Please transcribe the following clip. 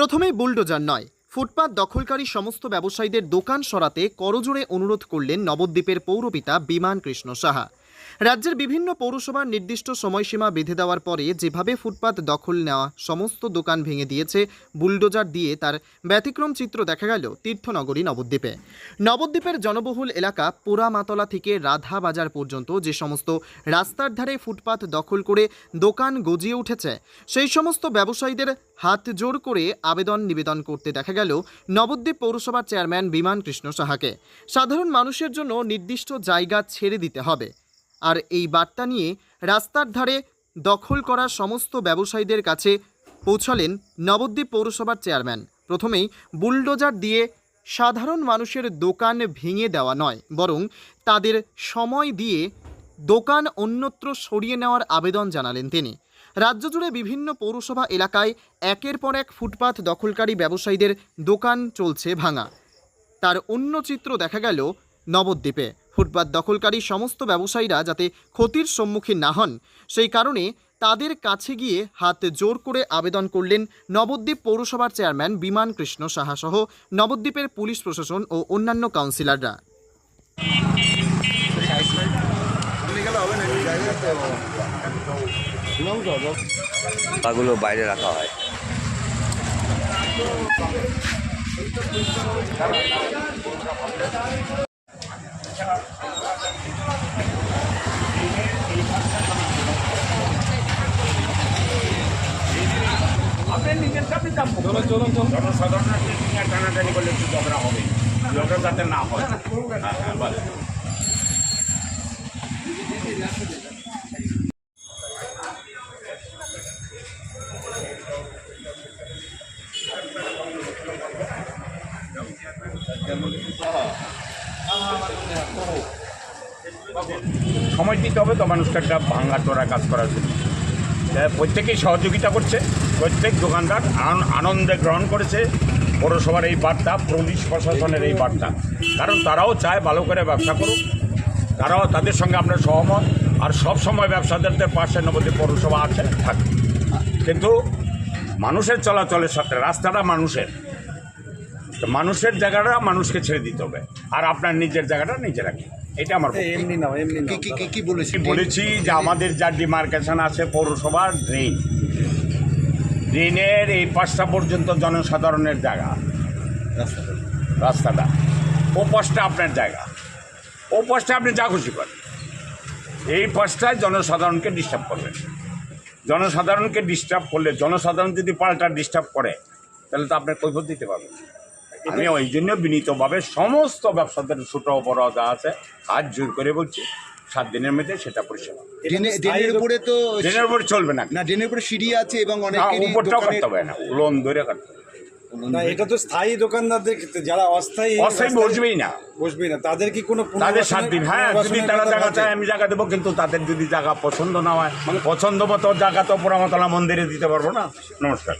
প্রথমেই বুলডোজার নয়, ফুটপাত দখলকারী সমস্ত ব্যবসায়ীদের দোকান সরাতে করজোড়ে অনুরোধ করলেন নবদ্বীপের পৌরপিতা বিমান কৃষ্ণ সাহা। রাজ্যের বিভিন্ন পৌরসভার নির্দিষ্ট সময়সীমা বেঁধে দেওয়ার পরে যেভাবে ফুটপাত দখল নেওয়া সমস্ত দোকান ভেঙে দিয়েছে, বুলডোজার দিয়ে তার ব্যতিক্রম চিত্র দেখা গেল তীর্থনগরী নবদ্বীপে। নবদ্বীপের জনবহুল এলাকা পোড়ামাতলা থেকে রাধা বাজার পর্যন্ত যে সমস্ত রাস্তার ধারে ফুটপাত দখল করে দোকান গজিয়ে উঠেছে, সেই সমস্ত ব্যবসায়ীদের হাত জোর করে আবেদন নিবেদন করতে দেখা গেল নবদ্বীপ পৌরসভার চেয়ারম্যান বিমান কৃষ্ণ সাহাকে। সাধারণ মানুষের জন্য নির্দিষ্ট জায়গা ছেড়ে দিতে হবে। আর এই বার্তা নিয়ে রাস্তার ধারে দখল করা সমস্ত ব্যবসায়ীদের কাছে পৌঁছালেন নবদ্বীপ পৌরসভার চেয়ারম্যান। প্রথমেই বুলডোজার দিয়ে সাধারণ মানুষের দোকান ভেঙে দেওয়া নয়, বরং তাদের সময় দিয়ে দোকান অন্যত্র সরিয়ে নেওয়ার আবেদন জানালেন তিনি। রাজ্য জুড়ে বিভিন্ন পৌরসভা এলাকায় একের পর এক ফুটপাথ দখলকারী ব্যবসায়ীদের দোকান চলছে ভাঙা। তার অন্য চিত্র দেখা গেল নবদ্বীপে। ফুটপাত দখলকারী সমস্ত ব্যবসায়ীরা যাতে ক্ষতির সম্মুখীন না হন, সেই কারণে তাদের কাছে গিয়ে হাত জোর করে আবেদন করলেন নবদ্বীপ পৌরসভার চেয়ারম্যান বিমান কৃষ্ণ সাহা সহ নবদ্বীপের পুলিশ প্রশাসন ও অন্যান্য কাউন্সিলররা। বাইরে রাখা হয়। জনসাধারণের টানাটানি করলে একটু ঝগড়া হবে। ঝগড়া যাতে না হয়। হ্যাঁ, হ্যাঁ। সময় দিতে হবে তো মানুষকে একটা ভাঙা চোরা কাজ করার জন্য। প্রত্যেকেই সহযোগিতা করছে। প্রত্যেক দোকানদার আনন্দে গ্রহণ করেছে। পৌরসভার এই বার্তা, পুলিশ প্রশাসনের এই বার্তা। কারণ তারাও চায় ভালো করে ব্যবসা করুক। তারাও তাদের সঙ্গে আমরা সহমত। আর সব সময় ব্যবসাদারদের পাশে নবদ্বীপ পৌরসভা আছে, থাকে। কিন্তু মানুষের চলাচলের সাথে, রাস্তাটা মানুষের। তো মানুষের জায়গাটা মানুষকে ছেড়ে দিতে হবে। আর আপনার নিজের জায়গাটা নিজে রাখি। এটা আমার এমনি নাও এমনি কি কি কি কি বলেছি? বলেছি? যে আমাদের যা ডিমার্কেশন আছে পৌরসভার ড্রেন ড্রেনের এই পাঁচটা পর্যন্ত জনসাধারণের জায়গা। রাস্তাটা। ও পাশটা আপনার জায়গা। ও পাশটা আপনি যা খুশি করেন। এই পাশটায় জনসাধারণকে ডিস্টার্ব করবেন। জনসাধারণকে ডিস্টার্ব করলে জনসাধারণ যদি পাল্টা ডিস্টার্ব করে তাহলে তো আপনার কৈফত দিতে পারবেন। না। আমি ওই জন্য বিনীতভাবে সমস্ত ব্যবসাদের ছোট বড় যা আছে হাত জোর করে বলছি সাত দিনের মধ্যে সেটা পরিষেবা ড্রেনে- ড্রেনের উপরে তো দিনের উপরে চলবে না। না ড্রেনের উপরে সিঁড়ি আছে এবং না অনেকেরই উপরটাও করতে হবে না লোন ধরে হবে। না এটা তো স্থায়ী দোকানদারদের ক্ষেত্রে যারা অস্থায়ী অস্থায়ী বসবেই না। বসবেই না। তাদের কি কোনো তাদের সাত দিন হ্যাঁ যদি তারা জায়গা চায় আমি জায়গা দেবো কিন্তু তাদের যদি জায়গা পছন্দ না হয় মানে পছন্দ মতো জায়গা তো পোড়ামতলা মন্দিরে দিতে পারব না। নমস্কার।